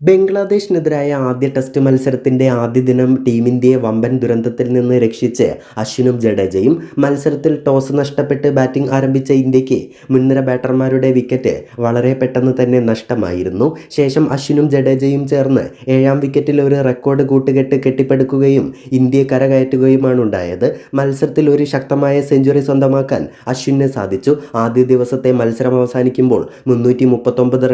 ബംഗ്ലാദേശിനെതിരായ ആദ്യ ടെസ്റ്റ് മത്സരത്തിന്റെ ആദ്യ ദിനം ടീം ഇന്ത്യയെ വമ്പൻ ദുരന്തത്തിൽ നിന്ന് രക്ഷിച്ച് അശ്വിനും ജഡേജയും മത്സരത്തിൽ ടോസ് നഷ്ടപ്പെട്ട് ബാറ്റിംഗ് ആരംഭിച്ച ഇന്ത്യയ്ക്ക് മുൻനിര ബാറ്റർമാരുടെ വിക്കറ്റ് വളരെ പെട്ടെന്ന് തന്നെ നഷ്ടമായിരുന്നു. ശേഷം അശ്വിനും ജഡേജയും ചേർന്ന് ഏഴാം വിക്കറ്റിൽ ഒരു റെക്കോർഡ് കൂട്ടുകെട്ട് കെട്ടിപ്പടുക്കുകയും ഇന്ത്യയെ കരകയറ്റുകയുമാണ് ഉണ്ടായത് മത്സരത്തിൽ ഒരു ശക്തമായ സെഞ്ചുറി സ്വന്തമാക്കാൻ അശ്വിന് സാധിച്ചു. ആദ്യ ദിവസത്തെ മത്സരം അവസാനിക്കുമ്പോൾ മുന്നൂറ്റി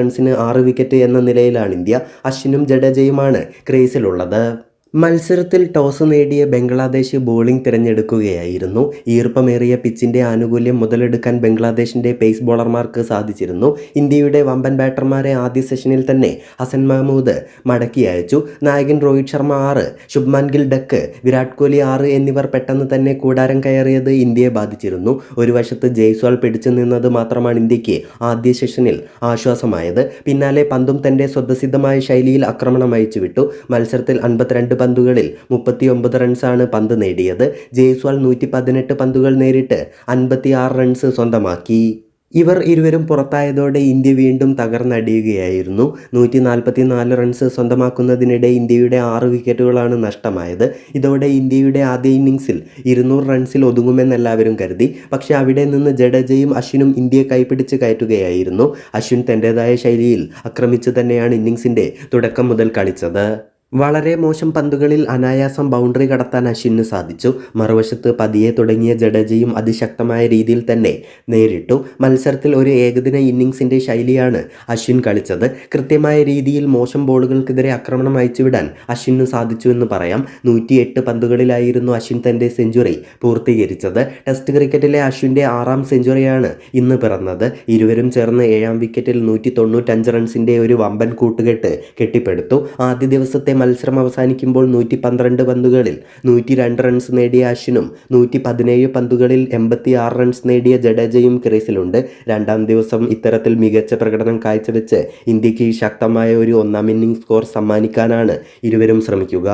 റൺസിന് ആറ് വിക്കറ്റ് എന്ന നിലയിലാണ് ഇന്ത്യ. അശ്വിനും ജഡേജയുമാണ് ക്രീസിലുള്ളത്. മത്സരത്തിൽ ടോസ് നേടിയ ബംഗ്ലാദേശ് ബോളിംഗ് തിരഞ്ഞെടുക്കുകയായിരുന്നു. ഈർപ്പമേറിയ പിച്ചിന്റെ ആനുകൂല്യം മുതലെടുക്കാൻ ബംഗ്ലാദേശിന്റെ പേസ് ബോളർമാർക്ക് സാധിച്ചിരുന്നു. ഇന്ത്യയുടെ വമ്പൻ ബാറ്റർമാരെ ആദ്യ സെഷനിൽ തന്നെ ഹസൻ മഹ്മൂദ് മടക്കി അയച്ചു. നായകൻ രോഹിത് ശർമ്മ ആറ് ശുഭ്മാൻ ഗിൽ ഡക്ക് വിരാട് കോഹ്ലി ആറ് എന്നിവർ പെട്ടെന്ന് തന്നെ കൂടാരം കയറിയത് ഇന്ത്യയെ ബാധിച്ചിരുന്നു. ഒരു വശത്ത് ജയ്സ്വാൾ പിടിച്ചു നിന്നത് മാത്രമാണ് ഇന്ത്യയ്ക്ക് ആദ്യ സെഷനിൽ ആശ്വാസമായത്. പിന്നാലെ പന്തും തന്റെ സ്വതസിദ്ധമായ ശൈലിയിൽ ആക്രമണം അയച്ചുവിട്ടു. മത്സരത്തിൽ അൻപത്തിരണ്ട് പന്തുകളിൽ മുപ്പത്തിയൊമ്പത് റൺസാണ് പന്ത് നേടിയത്. ജയ്സ്വാൾ നൂറ്റി പതിനെട്ട് പന്തുകൾ നേരിട്ട് അൻപത്തിയാറ് റൺസ് സ്വന്തമാക്കി. ഇവർ ഇരുവരും പുറത്തായതോടെ ഇന്ത്യ വീണ്ടും തകർന്നടിയുകയായിരുന്നു. നൂറ്റി നാൽപ്പത്തി നാല് റൺസ് സ്വന്തമാക്കുന്നതിനിടെ ഇന്ത്യയുടെ ആറ് വിക്കറ്റുകളാണ് നഷ്ടമായത്. ഇതോടെ ഇന്ത്യയുടെ ആദ്യ ഇന്നിങ്സിൽ ഇരുന്നൂറ് റൺസിൽ ഒതുങ്ങുമെന്നെല്ലാവരും കരുതി. പക്ഷേ അവിടെ നിന്ന് ജഡേജയും അശ്വിനും ഇന്ത്യയെ കൈപിടിച്ച് കയറ്റുകയായിരുന്നു. അശ്വിൻ തന്റെതായ ശൈലിയിൽ ആക്രമിച്ചു തന്നെയാണ് ഇന്നിങ്സിന്റെ തുടക്കം മുതൽ കളിച്ചത്. വളരെ മോശം പന്തുകളിൽ അനായാസം ബൗണ്ടറി കടത്താൻ അശ്വിന് സാധിച്ചു. മറുവശത്ത് പതിയെ തുടങ്ങിയ ജഡേജയും അതിശക്തമായ രീതിയിൽ തന്നെ നേരിട്ടു. മത്സരത്തിൽ ഒരു ഏകദിന ഇന്നിങ്സിന്റെ ശൈലിയാണ് അശ്വിൻ കളിച്ചത്. കൃത്യമായ രീതിയിൽ മോശം ബോളുകൾക്കെതിരെ ആക്രമണം അയച്ചുവിടാൻ അശ്വിന് സാധിച്ചു എന്ന് പറയാം. നൂറ്റിയെട്ട് പന്തുകളിലായിരുന്നു അശ്വിൻ തന്റെ സെഞ്ചുറി പൂർത്തീകരിച്ചത്. ടെസ്റ്റ് ക്രിക്കറ്റിലെ അശ്വിന്റെ ആറാം സെഞ്ചുറിയാണ് ഇന്ന് പിറന്നത്. ഇരുവരും ചേർന്ന് ഏഴാം വിക്കറ്റിൽ നൂറ്റി തൊണ്ണൂറ്റഞ്ച് റൺസിന്റെ ഒരു വമ്പൻ കൂട്ടുകെട്ട് കെട്ടിപ്പടുത്തു. ആദ്യ ദിവസത്തെ മത്സരം അവസാനിക്കുമ്പോൾ നൂറ്റി പന്ത്രണ്ട് പന്തുകളിൽ നൂറ്റി രണ്ട് റൺസ് നേടിയ അശ്വിനും നൂറ്റി പതിനേഴ് പന്തുകളിൽ എൺപത്തി ആറ് റൺസ് നേടിയ ജഡേജയും ക്രീസിലുണ്ട്. രണ്ടാം ദിവസം ഇത്തരത്തിൽ മികച്ച പ്രകടനം കാഴ്ചവെച്ച് ഇന്ത്യയ്ക്ക് ശക്തമായ ഒരു ഒന്നാം ഇന്നിംഗ് സ്കോർ സമ്മാനിക്കാനാണ് ഇരുവരും ശ്രമിക്കുക.